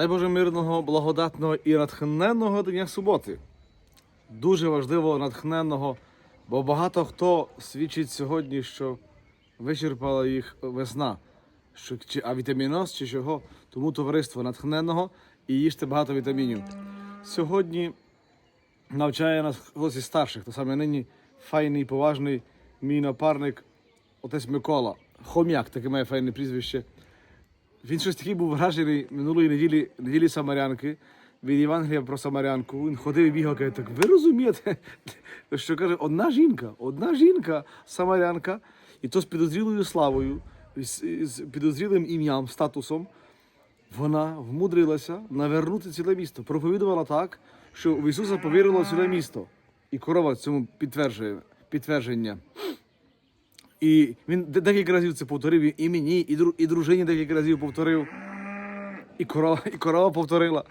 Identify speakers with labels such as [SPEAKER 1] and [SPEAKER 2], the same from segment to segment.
[SPEAKER 1] Дай Боже мирного, благодатного і натхненного дня суботи. Дуже важливо натхненного, бо багато хто свідчить сьогодні, що вичерпала їх весна, що чи авітаміноз, чи чого. Тому товариство натхненного і їжте багато вітамінів. Сьогодні навчає нас хтось із старших, то саме нині файний, поважний мій напарник, отець Микола. Хом'як, таке має файне прізвище. Він щось такий був вражений минулої неділі, неділі Самарянки, від Євангелія про Самарянку. Він ходив і бігав, каже, так ви розумієте, що каже, одна жінка, одна жінка, Самарянка, і то з підозрілою славою, з, з підозрілим ім'ям, статусом, вона вмудрилася навернути ціле місто. Проповідувала так, що в Ісуса повірило ціле місто. І корова цьому підтверджує підтвердження. І він де- декілька разів це повторив і мені, і, дру, і дружині декілька разів повторив. І корова, і корова повторила,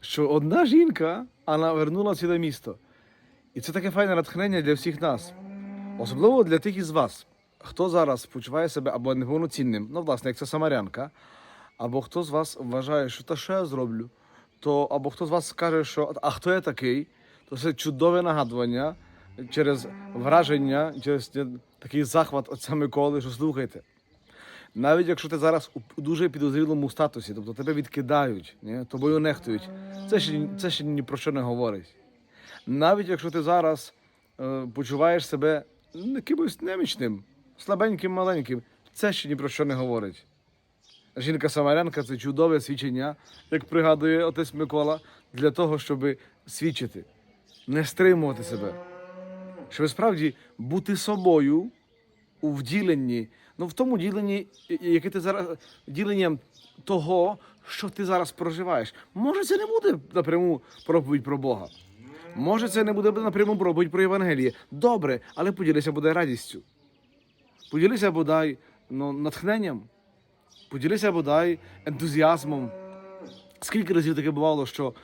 [SPEAKER 1] що одна жінка, вона вернула ціле місто. І це таке файне натхнення для всіх нас. Особливо для тих із вас, хто зараз почуває себе або неповноцінним, ну, власне, як це самарянка, або хто з вас вважає, що та що я зроблю, то або хто з вас скаже, що а хто я такий, то це чудове нагадування через враження, через такий захват отця Миколи, що слухайте. Навіть якщо ти зараз у дуже підозрілому статусі, тобто тебе відкидають, ні? тобою нехтують, це ще, це ще ні про що не говорить. Навіть якщо ти зараз е, почуваєш себе якимось немічним, слабеньким, маленьким, це ще ні про що не говорить. Жінка Самарянка це чудове свідчення, як пригадує отець Микола, для того, щоб свідчити, не стримувати себе. Щоб справді бути собою у вділенні, ну в тому діленні, яке ти зараз діленням того, що ти зараз проживаєш. Може, це не буде напряму проповідь про Бога. Може, це не буде напряму проповідь про Євангеліє. Добре, але поділися буде радістю. Поділися бодай ну, натхненням, поділися бодай ентузіазмом. Скільки разів таке бувало, що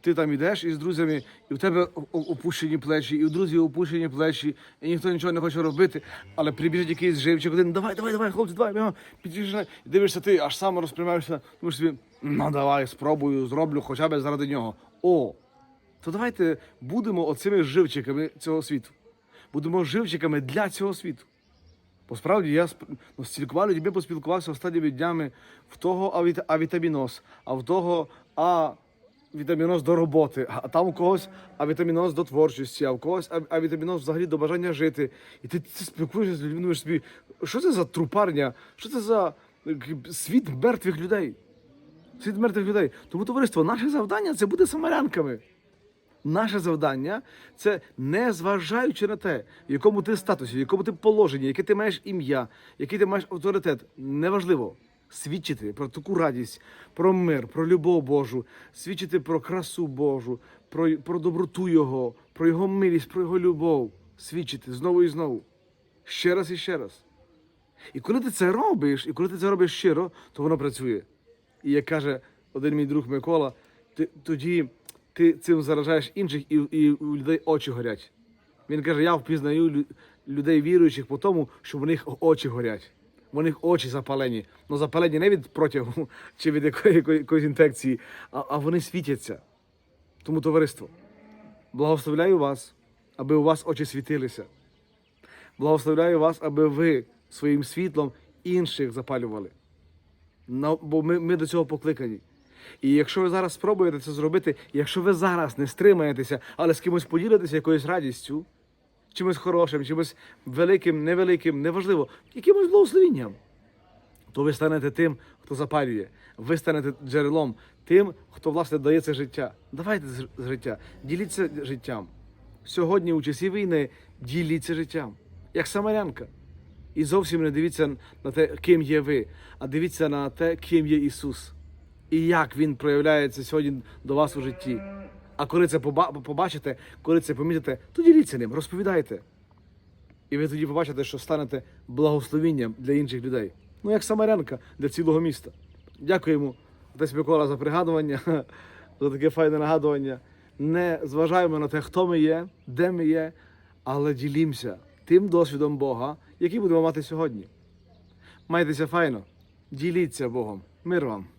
[SPEAKER 1] ти там йдеш із друзями, і в тебе опущені плечі, і у друзів опущені плечі, і ніхто нічого не хоче робити, але прибіжить якийсь живчик один, давай, давай, давай, хлопці, давай, бігом, під'їжджай. І дивишся, ти аж сам розпрямаєшся, думаєш собі, ну давай, спробую, зроблю хоча б заради нього. О, то давайте будемо оцими живчиками цього світу. Будемо живчиками для цього світу. Бо справді я ну, з цілкома людьми поспілкувався останніми днями в того авіта- авітаміноз, а в того а вітаміноз до роботи, а там у когось авітаміноз до творчості, а в когось а- авітаміноз взагалі до бажання жити. І ти, ти спілкуєшся з людьми, думаєш собі, що це за трупарня, що це за світ мертвих людей? Світ мертвих людей. Тому товариство, наше завдання це бути самарянками. Наше завдання це не зважаючи на те, в якому ти статусі, в якому ти положенні, яке ти маєш ім'я, який ти маєш авторитет, неважливо. Свідчити про таку радість, про мир, про любов Божу, свідчити про красу Божу, про, про доброту Його, про Його милість, про Його любов. Свідчити знову і знову. Ще раз і ще раз. І коли ти це робиш, і коли ти це робиш щиро, то воно працює. І як каже один мій друг Микола, ти, тоді ти цим заражаєш інших, і, і у людей очі горять. Він каже: я впізнаю людей віруючих по тому, що в них очі горять. В них очі запалені. Ну запалені не від протягу чи від якої, якої, якоїсь інфекції, а, а вони світяться. Тому товариство, благословляю вас, аби у вас очі світилися. Благословляю вас, аби ви своїм світлом інших запалювали. Бо ми, ми до цього покликані. І якщо ви зараз спробуєте це зробити, якщо ви зараз не стримаєтеся, але з кимось поділитеся якоюсь радістю, чимось хорошим, чимось великим, невеликим, неважливо, якимось благословенням, то ви станете тим, хто запалює. Ви станете джерелом, тим, хто власне дає це життя. Давайте з життя, діліться життям. Сьогодні, у часі війни, діліться життям, як самарянка. І зовсім не дивіться на те, ким є ви, а дивіться на те, ким є Ісус. І як Він проявляється сьогодні до вас у житті. А коли це побачите, коли це помітите, то діліться ним, розповідайте. І ви тоді побачите, що станете благословінням для інших людей. Ну, як самарянка для цілого міста. Дякуємо, отець Микола, за пригадування, за таке файне нагадування. Не зважаємо на те, хто ми є, де ми є, але ділімося тим досвідом Бога, який будемо мати сьогодні. Майтеся файно, діліться Богом. Мир вам.